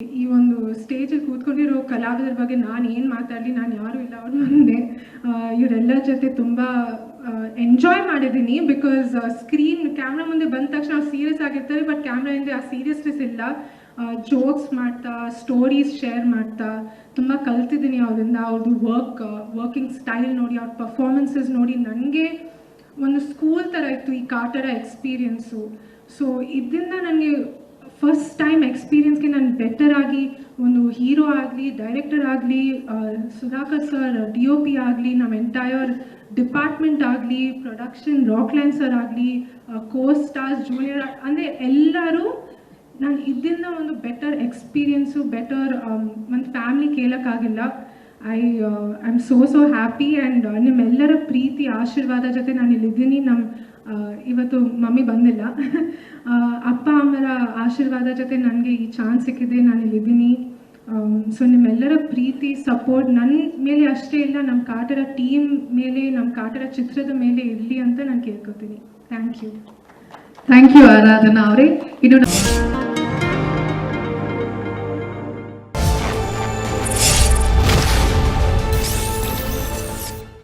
ಈ ಒಂದು ಸ್ಟೇಜಲ್ಲಿ ಕೂತ್ಕೊಂಡಿರೋ ಕಲಾವಿದರ ಬಗ್ಗೆ ನಾನು ಏನು ಮಾತಾಡಲಿ, ನಾನು ಯಾರೂ ಇಲ್ಲ, ಅವ್ರ ಮುಂದೆ ಇವರೆಲ್ಲ ಇವರೆಲ್ಲರ ಜೊತೆ ತುಂಬ ಎಂಜಾಯ್ ಮಾಡಿದ್ದೀನಿ ಬಿಕಾಸ್ ಸ್ಕ್ರೀನ್ ಕ್ಯಾಮ್ರಾ ಮುಂದೆ ಬಂದ ತಕ್ಷಣ ಅವ್ರು ಸೀರಿಯಸ್ ಆಗಿರ್ತಾರೆ ಬಟ್ ಕ್ಯಾಮ್ರಾ ಹಿಂದೆ ಆ ಸೀರಿಯಸ್ನೆಸ್ ಇಲ್ಲ. ಜೋಕ್ಸ್ ಮಾಡ್ತಾ ಸ್ಟೋರೀಸ್ ಶೇರ್ ಮಾಡ್ತಾ, ತುಂಬ ಕಲ್ತಿದ್ದೀನಿ ಅವರಿಂದ. ಅವ್ರದ್ದು ವರ್ಕ್ ವರ್ಕಿಂಗ್ ಸ್ಟೈಲ್ ನೋಡಿ, ಅವ್ರ ಪರ್ಫಾರ್ಮೆನ್ಸಸ್ ನೋಡಿ ನನಗೆ ಒಂದು ಸ್ಕೂಲ್ ಥರ ಇತ್ತು ಈ ಕಾಟರ ಎಕ್ಸ್ಪೀರಿಯನ್ಸು ಸೊ ಇದರಿಂದ ನನಗೆ ಫಸ್ಟ್ ಟೈಮ್ ಎಕ್ಸ್ಪೀರಿಯನ್ಸ್ಗೆ ನಾನು ಬೆಟರ್ ಆಗಿ, ಒಂದು ಹೀರೋ ಆಗಲಿ ಡೈರೆಕ್ಟರ್ ಆಗಲಿ Sudhakar sir D O P ಆಗಲಿ ನಮ್ಮ ಎಂಟೈರ್ ಡಿಪಾರ್ಟ್ಮೆಂಟ್ ಆಗಲಿ ಪ್ರೊಡಕ್ಷನ್ ರಾಕ್ಲ್ಯಾನ್ ಸರ್ ಆಗಲಿ ಕೋ ಸ್ಟಾರ್ಸ್ ಜೂನಿಯರ್ ಅಂದರೆ ಎಲ್ಲರೂ ನಾನು ಇದರಿಂದ ಒಂದು ಬೆಟರ್ ಎಕ್ಸ್ಪೀರಿಯನ್ಸು ಬೆಟರ್ ಒಂದು family ಕೇಳೋಕ್ಕಾಗಿಲ್ಲ. I I am so so happy and ನಿಮ್ಮೆಲ್ಲರ ಪ್ರೀತಿ, ಆಶೀರ್ವಾದ ಜೊತೆ ನಾನು ಇಲ್ಲಿದ್ದೀನಿ ನಮ್ಮ ಇವತ್ತು ಮಮ್ಮಿ ಬಂದಿಲ್ಲ. ಆಶೀರ್ವಾದ ಜೊತೆ ನನಗೆ ಈ ಚಾನ್ಸ್ ಸಿಕ್ಕಿದೆ, ನಾನು ಇಲ್ಲಿದ್ದೀನಿ ಸೊ ನಿಮ್ಮೆಲ್ಲರ ಪ್ರೀತಿ ಸಪೋರ್ಟ್ ನನ್ನ ಮೇಲೆ ಅಷ್ಟೇ ಇಲ್ಲ ನಮ್ಮ ಕಾಟರ ಟೀಮ್ ಮೇಲೆ ನಮ್ಮ ಕಾಟರ ಚಿತ್ರದ ಮೇಲೆ ಇರಲಿ ಅಂತ ನಾನು ಕೇಳ್ಕೊತೀನಿ. Thank you thank you Aradhana ಅವರೇ. ಇನ್ನು